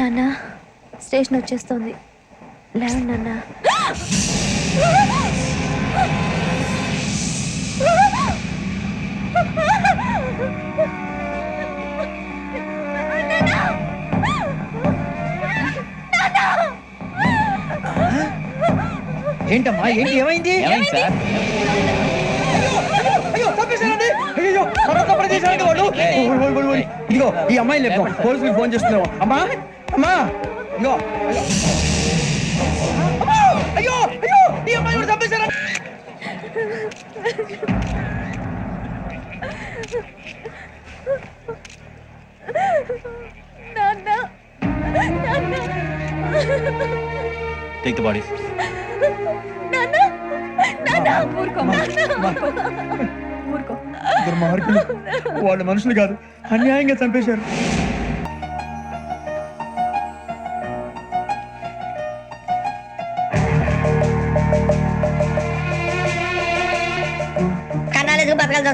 నాన్న స్టేషన్ వచ్చేస్తుంది. లేవండి నాన్న. ఏంటమ్మా? ఏంటి ఏమైంది? ఏమైంది సార్? అయ్యో తప్పేశారండి. అయ్యో తర్వాత తప్పని చేశారండి వాళ్ళు. ఓయ్, ఓయ్, ఓయ్, ఓయ్. ఇదిగో ఈ అమ్మాయిని లేపుదాం. పోలీసులకు ఫోన్ చేస్తున్నావు. అమ్మా అమ్మా! అయ్యో. అయ్యో! అయ్యో! ఈ అమ్మాయి కూడా చంపేశారా? నాన్న! నాన్న! టేక్ ద బాడీస్ నాన్న! నాన్న! ఊరుకో. ఊరుకో. ఊరుకో. దుర్మార్గులు వాళ్ళు మనుషులు కాదు. అన్యాయంగా చంపేశారు.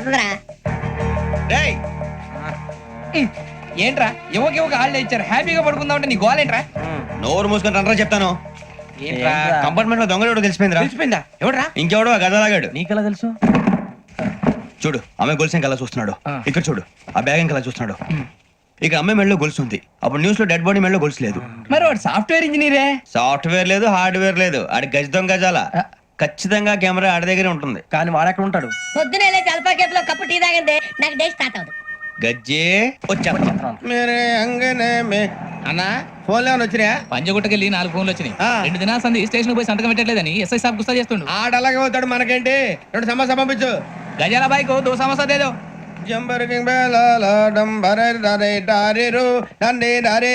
వస్తుందిరా. ఏంట్రా? యువకి యువక హాలిడే ఇచ్చారు. హ్యాపీగా పడుకుందాం అంటే నీ గోల్ ఏంట్రా? నోరు మూసుకొని రండ్రా చెప్తాను. ఏంట్రా? కంపార్ట్మెంట్లో దొంగడు తెలిసిపోయిందిరా. తెలిసిపోయిందా? ఎవడ్రా? ఇంకెవడో ఆ గదలాగాడు నీకెలా తెలుసు? చూడు ఆమె గొలుసు ఇంకలా చూస్తున్నాడు. ఇక్కడ చూడు ఆ బ్యాగ్ ఇంకలా చూస్తున్నాడు. ఇక అమ్మాయి మెడలో గొలుసు ఉంది. అప్పుడు న్యూస్లో డెడ్ బాడీ మెడలో గొలుసు లేదు. మరి వాడు సాఫ్ట్వేర్ ఇంజనీరే? సాఫ్ట్వేర్ లేదు హార్డ్వేర్ లేదు. ఆడి గజ దొంగ గజాల. ఖచ్చితంగా కెమెరా ఆడి దగ్గరే ఉంటుంది కానీ వాడెక్కడ ఉంటాడు పొద్దునే లో కప్పు టీ తాగిందే నాకు డే స్టార్ట్ అవుతుంది గజ్జే వచ్చా మేరే అంగనే మే అన్నా ఫోన్ ఏమైనా వచ్చినాయా పంజగుట్టకెళ్ళి నాలుగు ఫోన్లు వచ్చినాయి ఆ. రెండు దినాల సంది స్టేషన్ పోయి సంతకం పెట్టలేదని ఎస్ఐ సాబ్ గుస్తా చేస్తుండు ఆడ అలాగే పోతాడు మనకేంటి రెండు సమస్య పంపించు గజాల బైక్ దో సమస్య దేదో జంబర్ కింగ్ బేలాల డంబర డారిరు డరే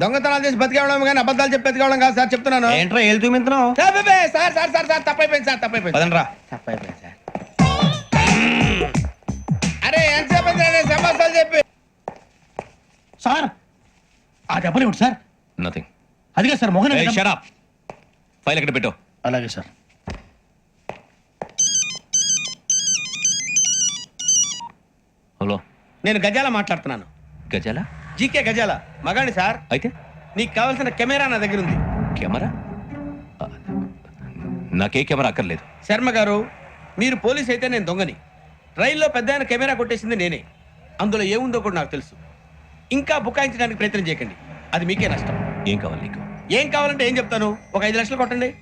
దొంగతనాలు చేసి బతికేవడం కానీ అబద్ధాలు చెప్పి బతికేవడం కాదు సార్ చెప్తున్నాను. ఏంట్రా ఏళ్ళు చూపించినావు? Sir sir sir sir sir తప్పైపోయింది సార్ తప్పైపోయింది. పదండ్రా. తప్పైపోయింది సార్. అరే ఎంతసేపు సమస్యలు చెప్పి? సార్ ఆ దెబ్బలు ఏమిటి సార్. నథింగ్ అదిగా sir Mohan shut up file ఎక్కడ పెట్టు. అలాగే సార్. హలో నేను గజాల మాట్లాడుతున్నాను. గజాల? జీకే గజాల. మగాడి సార్. అయితే? నీకు కావాల్సిన కెమెరా నా దగ్గర ఉంది కెమెరా నాకే కెమెరా అక్కర్లేదు. శర్మ గారు మీరు పోలీస్ అయితే నేను దొంగని. రైల్లో పెద్ద ఆయన కెమెరా కొట్టేసింది నేనే. అందులో ఏముందో కూడా నాకు తెలుసు. ఇంకా బుకాయించడానికి ప్రయత్నం చేయకండి. అది మీకే నష్టం. ఏం కావాలి నీకు? ఏం కావాలంటే ఏం చెప్తాను? ఒక ఐదు లక్షలు కొట్టండి.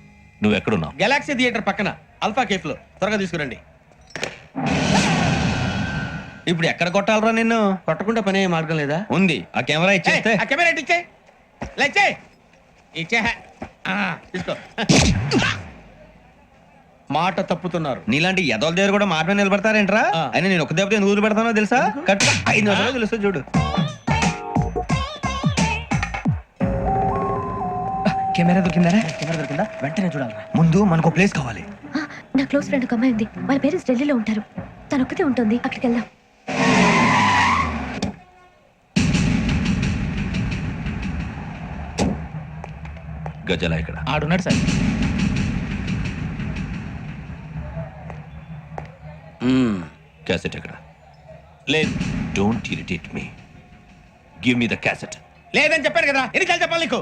నువ్వు ఎక్కడున్నావు గెలాక్సీ థియేటర్ పక్కన అల్ఫా కేఫ్లో త్వరగా తీసుకురండి. ఇప్పుడు ఎక్కడ కొట్టాలరా నిన్ను? కొట్టకుండా పనే మార్గం లేదా? ఉంది. ఆ కెమెరా ఇచ్చేస్తే. ఆ కెమెరా ఇచ్చే. లేచే. ఇచ్చే. ఆ, తీసుకో. మాట తప్పుతున్నారు. నీలాంటి ఎదల దగ్గర కూడా మాట నిలబడతారేంట్రా? ఆ. అయినా నేను ఒక దెబ్బతో ఎందుకు పెడతానో తెలుసా? కరెక్ట్ ఐదు నిమిషాలు తెలుసు చూడు. కెమెరా దొరికిందా కెమెరా దొరికిందా? వెంటనే చూడాలరా. ముందు మనకు ప్లేస్ కావాలి. నా క్లోజ్ ఫ్రెండ్ ఒక అమ్మాయి ఉంది. వాళ్ళ పేరెంట్స్ ఢిల్లీలో ఉంటారు. తను ఒక్కతే ఉంటుంది. అక్కడికి వెళ్దాం. గజాల ఇక్కడ. ఆడున్నాడు సార్. క్యాసెట్ ఎక్కడ? లేదు. Don't irritate me. Give me the cassette. లేదని చెప్పాను కదా. ఎన్నికలు చెప్పాలి నీకు?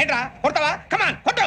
ఏంట్రా? కొడతావా? కమాన్ కొట్టు.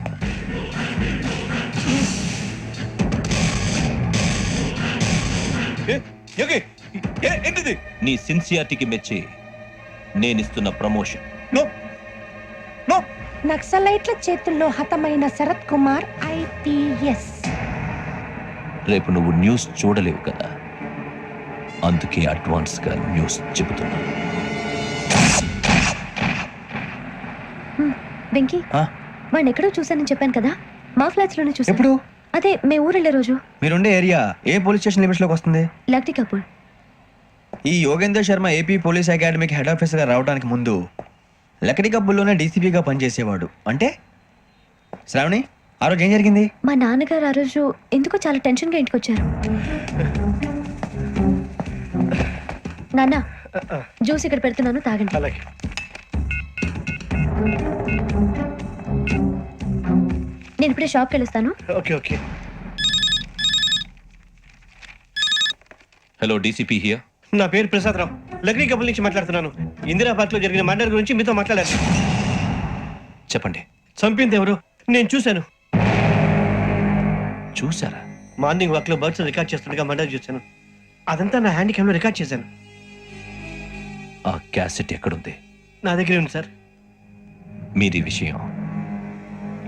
ఏంటిది? నీ సిన్సియారిటీకి మెచ్చి నేనిస్తున్న ప్రమోషన్. No no. నక్సలైట్ల చేతుల్లో హతమైన శరత్ కుమార్ ఐపీఎస్. రేపు నువ్వు న్యూస్ చూడలేవు కదా? అందుకే అడ్వాన్స్గా న్యూస్ చెబుతున్నా. వెంకీ. ఆ? వాడిని ఎక్కడో చూశానని చెప్పాను కదా? మా ఫ్లాట్స్లోనే చూసాను ఎప్పుడు? అదే మే ఊరు వెళ్ళే రోజు. మీరుండే ఏరియా ఏ పోలీస్ స్టేషన్ లిమిట్స్లోకి వస్తుంది? లక్టీ కపూర్. ఈ యోగేందర్ శర్మ ఏపీ పోలీస్ అకాడమీకి హెడ్ ఆఫీసర్గా రావడానికి ముందు లకడి కబ్బుల్లోనే డీసీపీగా పనిచేసేవాడు. అంటే? శ్రావణి ఆ రోజు ఏం జరిగింది? మా నాన్నగారు ఆ రోజు ఎందుకో చాలా టెన్షన్గా ఇంటికి వచ్చారు నాన్న జ్యూస్ ఇక్కడ పెడుతున్నాను తాగండి. అలాగే. నేను ఇప్పుడే షాప్కి వెళ్ళొస్తాను. Okay okay. Hello DCP here నా పేరు ప్రసాద్ రావు లక్రీ కబుల్ నుంచి మాట్లాడుతున్నాను. ఇందిరాబాద్లో జరిగిన మర్డర్ గురించి మీతో మాట్లాడాను. చెప్పండి. చంపింది ఎవరు? నేను చూశాను. చూసారా మార్నింగ్ వాక్లో బర్డ్స్ రికార్డ్ చేస్తుండగా మర్డర్ చూశాను. అదంతా నా హ్యాండ్ క్యామ్లో రికార్డ్ చేశాను. ఆ క్యాసెట్ ఎక్కడుంది? నా దగ్గరే ఉంది సార్. ఈ విషయం.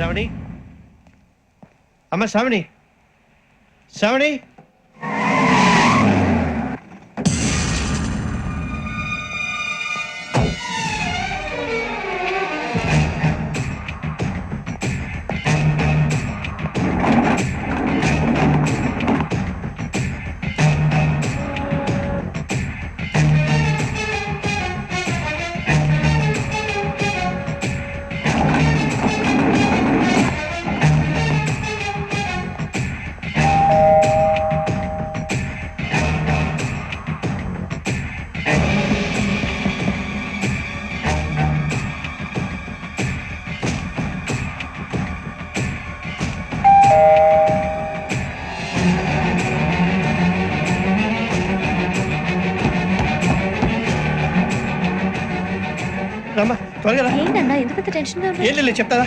Shravani? అమ్మ శ్రావణి? శ్రావణి? టెన్షన్గా ఉన్నారు ఏం లేదు చెప్తారా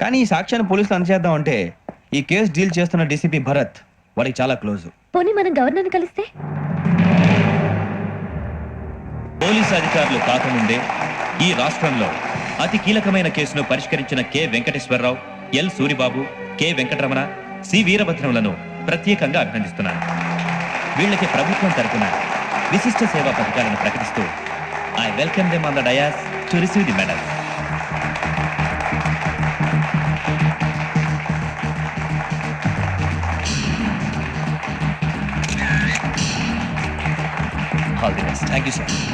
కానీ ఈ సాక్ష్యాన్ని పోలీసులు అందజేద్దాం అంటే ఈ కేసు డీల్ చేస్తున్న డీసీపీ భరత్ వాడికి చాలా క్లోజ్. పోనీ మనం గవర్నర్ని కలిస్తే? పోలీసు అధికారులు కాకముందే ఈ రాష్ట్రంలో అతి కీలకమైన కేసును పరిష్కరించిన K. Venkateswararao L. Suribabu K. Venkataramana C. వీరభద్రములను ప్రత్యేకంగా అభినందిస్తున్నాను. వీళ్ళకి ప్రభుత్వం తరపున విశిష్ట సేవా పథకాలను ప్రకటిస్తూ I welcome them on the dais to receive the medal all the